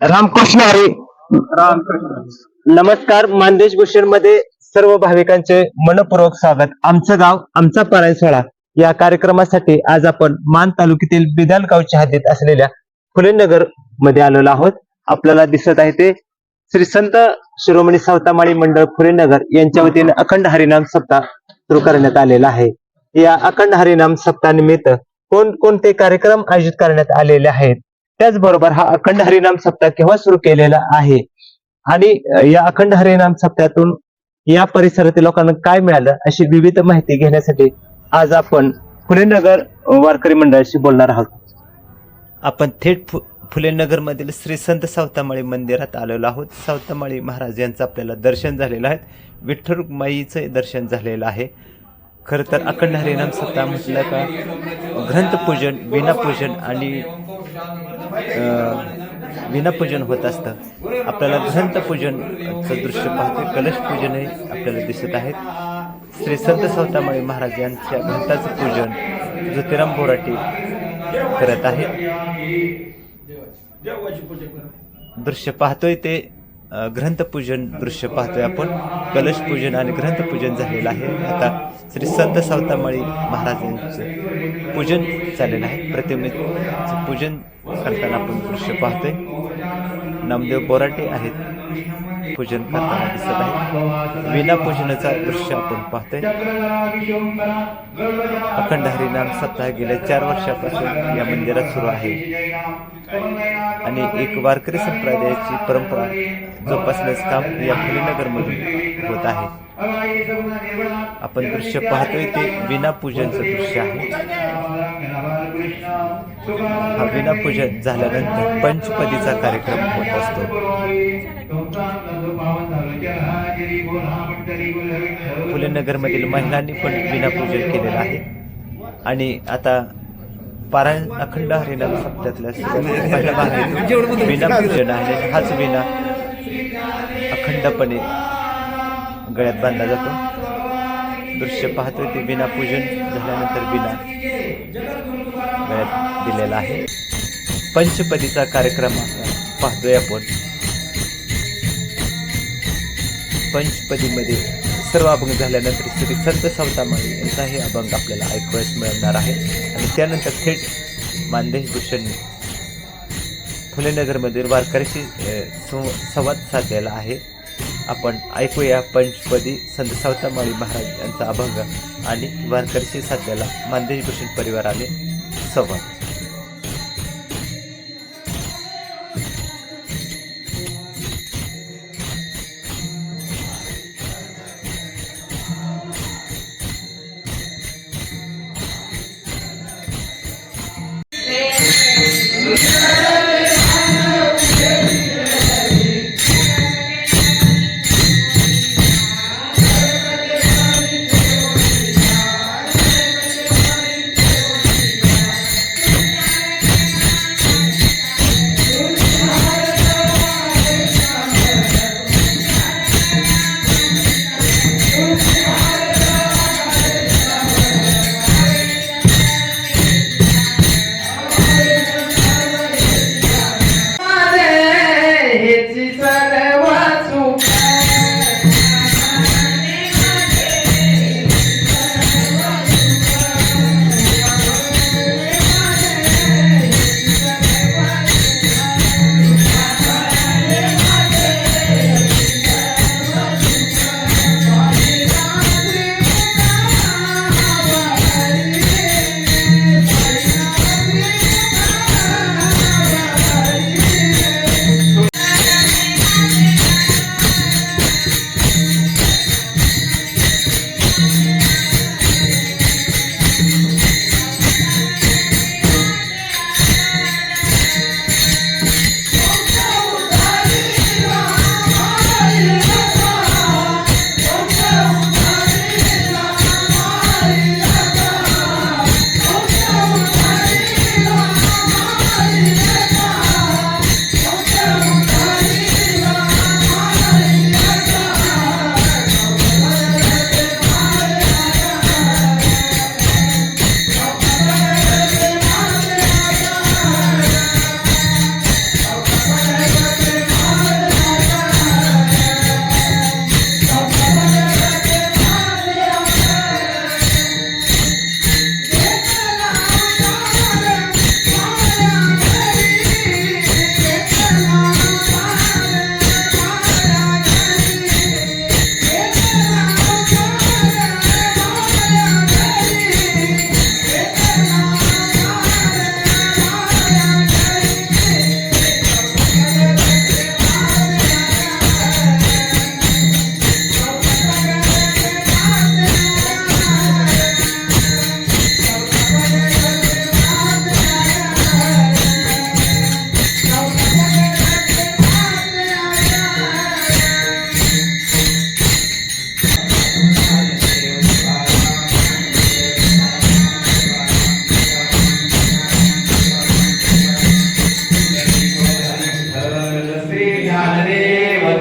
रामकृष्ण हरी. नमस्कार मानदेश भूषणमध्ये सर्व भाविकांचे मनपूर्वक स्वागत. आमचं गाव आमचा पराय सोहळा या कार्यक्रमासाठी आज आपण मान तालुक्यातील बिदाल गावच्या हद्दीत असलेल्या फुलेनगरमध्ये आलेलो आहोत. आपल्याला दिसत आहे ते श्री संत शिरोमणी सावतामाळी मंडळ फुलेनगर यांच्या वतीने अखंड हरिनाम सप्ताह सुरू करण्यात आलेला आहे. या अखंड हरिनाम सप्ताहानिमित्त कोण कोणते कार्यक्रम आयोजित करण्यात आलेले आहेत? त्याचबरोबर हा अखंड हरिनाम सप्ताह केव्हा सुरू केलेला आहे? आणि या अखंड हरिनाम सप्ताहातून या परिसरातील लोकांना काय मिळालं? अशी विविध माहिती घेण्यासाठी आज आपण फुलेनगर वारकरी मंडळाशी बोलणार आहोत. आपण थेट फु फुलेनगर मधील श्री संत सावतामाळी मंदिरात आलेलो आहोत. सावतामाळी महाराज यांचं आपल्याला दर्शन झालेलं आहे. विठ्ठल माईचं दर्शन झालेलं आहे. खरं तर अखंड हरिनाम सप्ताह म्हटलं का ग्रंथपूजन विनापूजन आणि विनापूजन होत असतं. आपल्याला ग्रंथपूजनचं दृश्य पाहतो कलश पूजनही आपल्याला दिसत आहेत. श्री संत सावतामाळी महाराज यांच्या घंटाचं पूजन ज्योतिराम बोराटे करत आहेत. दृश्य पाहतोय ते. ग्रंथपूजन दृश्य पाहतोय आपण. कलशपूजन आणि ग्रंथपूजन झालेलं आहे. आता श्री संत सावतामाळी महाराजांचं पूजन झालेलं आहे. प्रतिमेचं पूजन करताना आपण दृश्य पाहतोय. नामदेव बोराटे आहेत. पूजन करताना दिसत आहे. विना पूजनाचा दृश्य आपण पाहतोय. अखंड हरिनाम सप्ताह गेल्या चार वर्षापासून या मंदिरात सुरू आहे. आणि एक वारकरी संप्रदायाची परंपरा जोपासण्याचं काम या फुलेनगरमधून होत आहे. आपण दृश्य पाहतोय ते विना पूजनचं दृश्य आहे. हा विना पूजन झाल्यानंतर पंचपदीचा कार्यक्रम होत असतो. फुलेनगरमधील महिलांनी पण विनापूजन केलेलं आहे. आणि आता पारायण अखंड हरिनाम सप्त्यातल्या पहिल्या भागात विनापूजन आहे. हाच विना अखंडपणे गळ्यात बांधला जातो. दृश्य पाहतोय ते बिना पूजन झाल्यानंतर बिना गळ्यात दिलेला आहे. पंचपदीचा कार्यक्रम पाहतोय आपण. पंचपदीमध्ये सर्व अभंग झाल्यानंतर श्री संत सावतामाळी यांचाही अभंग आपल्याला ऐकवायस मिळणार आहे. आणि त्यानंतर थेट मानदेश भूषण फुलेनगरमधील वारकऱ्याशी संवाद साधलेला आहे. आपण ऐकूया पंचपदी संत सावतामाळी महाराज यांचा अभंग आणि वारकरशी साधलेला मानदेश भूषण परिवाराने संवाद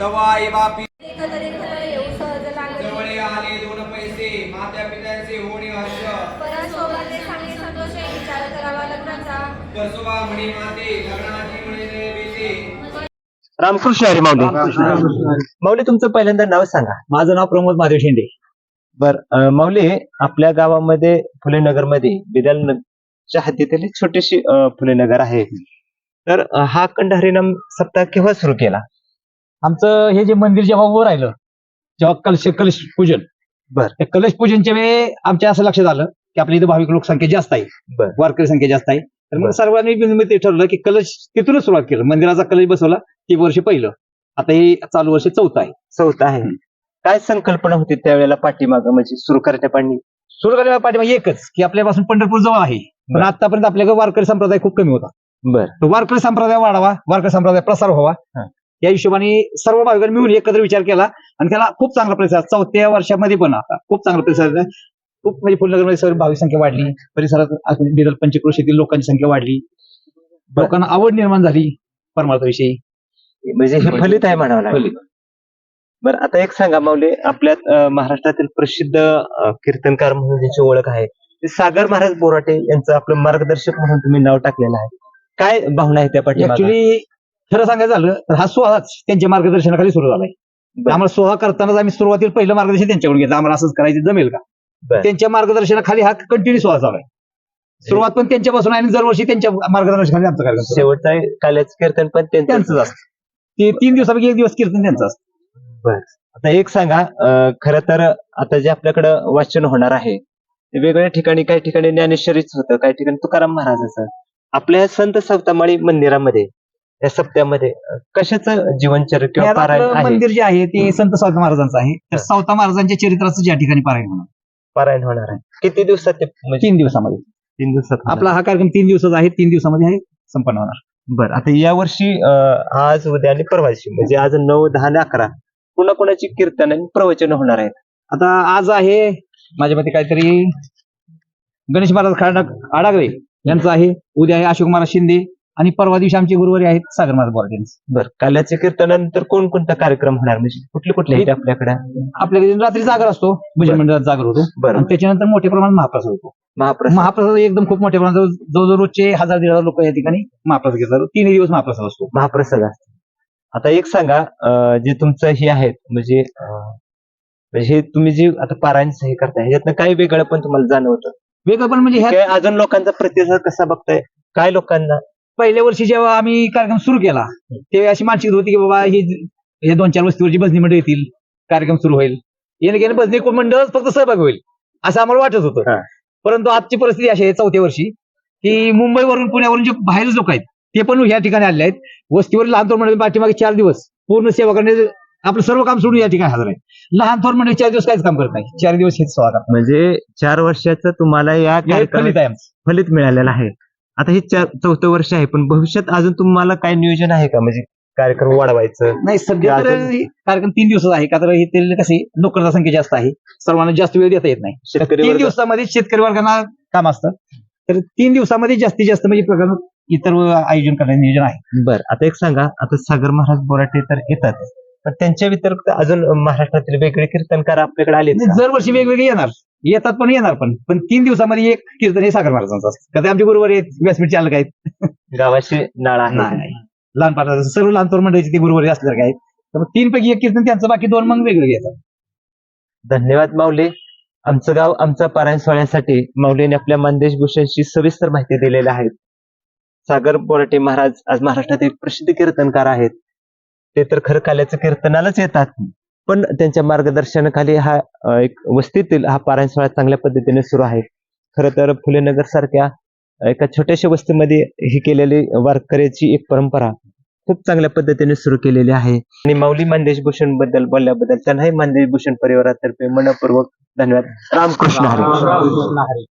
तवा बापी जवळ आले दोन पैसे माता पित्यांचे होणे हर्ष. करसोबा म्हणे माते लग्नाची म्हणे रामकृष्ण हरी माऊली. माऊली. तुमचं पहिल्यांदा नाव सांगा. माझं नाव प्रमोद महादेव शेंडे बर अं, माऊली आपल्या गावामध्ये फुलेनगरमध्ये बिदालच्या हद्दीतील एक छोटीशी अं, फुलेनगर आहे. तर हा अखंड हरिनाम सप्ताह केव्हा सुरू केला? आमचं हे जे मंदिर जेव्हा उभं राहिलं जेव्हा कलश कलश पूजन. बर. त्या कलश पूजनच्या वेळी आमच्या असं लक्षात आलं की आपल्या इथं भाविक लोकसंख्या जास्त आहे. बर. वारकरी संख्या जास्त आहे. तर बर. मग सर्वांनी ते ठरवलं की कलश तिथूनच सुरुवात केलं. मंदिराचा कलश बसवला ते वर्ष पहिलं. आता हे चालू वर्ष चौथं आहे. चौथा आहे. काय संकल्पना होती त्यावेळेला पाठीमागं? म्हणजे सुरू करण्यापाणी सुरू करायला पाठीमागे एकच की आपल्यापासून पंढरपूर जवळ आहे. पण बर. आतापर्यंत आपल्याकडे वारकरी संप्रदाय खूप कमी होता. बर वारकरी संप्रदाय वाढावा वारकरी संप्रदाय प्रसार व्हावा हा. या हिशोबाने सर्व भाविकांनी मिळून एकत्र विचार केला आणि त्याला खूप चांगला प्रतिसाद चौथ्या वर्षामध्ये पण आता खूप चांगला प्रतिसाद आहे. खूप म्हणजे फुलनगरमध्ये सर्व भाविक संख्या वाढली परिसरात बिदल पंचक्रोशीतील लोकांची संख्या वाढली बर. लोकांना आवड निर्माण झाली परमार्थाविषयी म्हणजे हे फलित आहे म्हणावं लागेल. बरं आता एक सांगा माऊली आपल्यात अं, महाराष्ट्रातील प्रसिद्ध अं, कीर्तनकार म्हणून ज्याची ओळख आहे ते सागर महाराज बोराटे यांचं आपलं मार्गदर्शक म्हणून तुम्ही नाव टाकलेलं आहे काय भावना आहे त्या ऍक्च्युली खरं सांगायचं झालं तर हा सोहळाच त्यांच्या मार्गदर्शनाखाली सुरू झालाय. बर. आम्हाला सोहळा करतानाच आम्ही सुरुवातीला पहिलं मार्गदर्शन त्यांच्याकडून घेतलं. आम्हाला असंच करायचं जमेल का? बर. त्यांच्या मार्गदर्शनाखाली हा कंटिन्यू सोहळा चालू आहे. सुरुवात पण त्यांच्यापासून आहे आणि दरवर्षी त्यांच्या मार्गदर्शनाखाली आमचा कार्यक्रम सुरू आहे. शेवटचा काल्याचं कीर्तन पण त्यांचं. त्यांचंच असतं. ते तीन दिवसापैकी एक दिवस कीर्तन त्यांचं असतं. आता एक सांगा अं, खरं तर आता जे आपल्याकडं वाचन होणार आहे ते वेगवेगळ्या ठिकाणी काही ठिकाणी ज्ञानेश्वरीच होतं काही ठिकाणी तुकाराम महाराजाचं. आपल्या संत सप्तामाळी मंदिरामध्ये या सप्त्यामध्ये कशाचं जीवनचर्य किंवा पारायण आहे? मंदिर जे आहे ते संत सावता महाराजांचं आहे. तर हा. सावता महाराजांच्या चरित्राचं ज्या ठिकाणी पारायण होणार? पारायण होणार आहे. किती दिवसात ते म्हणजे तीन दिवसामध्ये. तीन दिवसात? आपला हा कार्यक्रम तीन दिवसाचा आहे तीन दिवसामध्ये आहे संपन्न होणार. बर आता या वर्षी आज उद्या आणि परवाची म्हणजे आज नऊ दहा आणि अकरा पुन्हा कोणाची कीर्तन आणि प्रवचन होणार आहेत? आता आज आहे माझ्या मते काहीतरी गणेश महाराज खाडा आडागळे यांचं आहे. उद्या आहे अशोक महाराज शिंदे आणि परवा दिवशी आमचे गुरुवारी आहेत सागर महाराज बोराटे यांचं. बर काल्याच्या कीर्तनानंतर कोणकोणता कार्यक्रम होणार? म्हणजे कुठले कुठले आहेत आपल्याकडे? आपल्याकडे रात्री जागर असतो भजन. मंडळात जागर होतो. बरं. आणि त्याच्यानंतर मोठ्या प्रमाणात महाप्रसाद होतो. महाप्रसाद. महाप्रसाद एकदम खूप मोठ्या प्रमाणात जवळजवळ रोजचे हजार दीड हजार लोक या ठिकाणी महाप्रसाद घेतात. तीन दिवस महाप्रसाद असतो. महाप्रसाद असतो. आता एक सांगा अं, जे तुमचं हे आहेत म्हणजे अं, म्हणजे हे तुम्ही जे आता पारायण हे करताय ह्याच्यातनं काही वेगळं पण तुम्हाला जाणवतं? वेगळं पण म्हणजे ह्या काय अजून लोकांचा प्रतिसाद कसा बघताय? काय लोकांना? पहिल्या वर्षी जेव्हा आम्ही कार्यक्रम सुरू केला तेव्हा अशी मानसिक होती की बाबा ही हे दोन चार वस्तीवरची भजनी मंडळ येतील कार्यक्रम सुरू होईल. येणे गेले भजनी मंडळच फक्त सहभागी होईल असं आम्हाला वाटत होतं. परंतु आजची परिस्थिती अशी आहे चौथ्या वर्षी की मुंबईवरून पुण्यावरून जे बाहेर लोक आहेत ते पण या ठिकाणी आले आहेत. वस्तीवर लहान थोर मंडळ पाठीमागे चार दिवस पूर्ण सेवा करणे आपलं सर्व काम सोडून या ठिकाणी हजर आहे? लहान थोर मंडळ चार दिवस काहीच काम करत नाही. चार दिवस हेच सेवा करतात म्हणजे चार वर्षाचं तुम्हाला या हे फलित आहे आमचं. फलित मिळालेलं आहे. आता हे चार चौथं वर्ष आहे पण भविष्यात अजून तुम्हाला काय नियोजन आहे का? म्हणजे कार्यक्रम वाढवायचं? नाही सध्या तर अजून- हे कार्यक्रम तीन दिवसाचा आहे. का तर हे ते कसे लोकांचा संख्या जास्त आहे. सर्वांना जास्त वेळ देता येत नाही. शेतकरी तीन वर्ग- दिवसामध्ये शेतकरी वर्गांना काम असतं. तर तीन दिवसामध्ये जास्तीत जास्त म्हणजे प्रकार इतर आयोजन करण्याचं नियोजन आहे. बर आता एक सांगा. आता सागर महाराज बोराटे तर येतात. पण त्यांच्या व्यतिरिक्त अजून महाराष्ट्रातील वेगळे कीर्तनकार आपल्याकडे आले दरवर्षी वेगवेगळे येणार. येतात पण येणार पण. पण तीन दिवसामध्ये एक कीर्तन हे सागर महाराजांचं असतं. का ते आमचे गुरुवार आहेत व्यासपीठ चालक आहेत. गावाशी नाळ आहे. नाही लहान पाठाचं सर्व लहान तोर मंडळीचे ते गुरुवारी असल्यासारखे आहेत तर तीन पैकी एक कीर्तन त्यांचं बाकी दोन मग वेगवेगळे येतात. धन्यवाद माऊली. आमचं गाव आमचा पारायण सोहळ्यासाठी माऊलीने आपल्या मानदेश भूषणची सविस्तर माहिती दिलेली आहे. सागर बोराटे महाराज आज महाराष्ट्रातील प्रसिद्ध कीर्तनकार आहेत. ते तर खरं काल्याचं कीर्तनालाच येतात. पण त्यांच्या मार्गदर्शनाखाली हा एक वस्तीतील हा पारायण सोहळा चांगल्या पद्धतीने सुरू आहे. खरं तर फुलेनगर सारख्या एका छोट्याशा वस्तीमध्ये ही केलेली वारकऱ्याची एक परंपरा खूप चांगल्या पद्धतीने सुरू केलेली आहे. आणि माऊली मानदेश भूषणबद्दल बोलल्याबद्दल त्यांनाही मानदेश भूषण परिवारातर्फे मनपूर्वक धन्यवाद. रामकृष्ण हरी. रामकृष्ण हरी.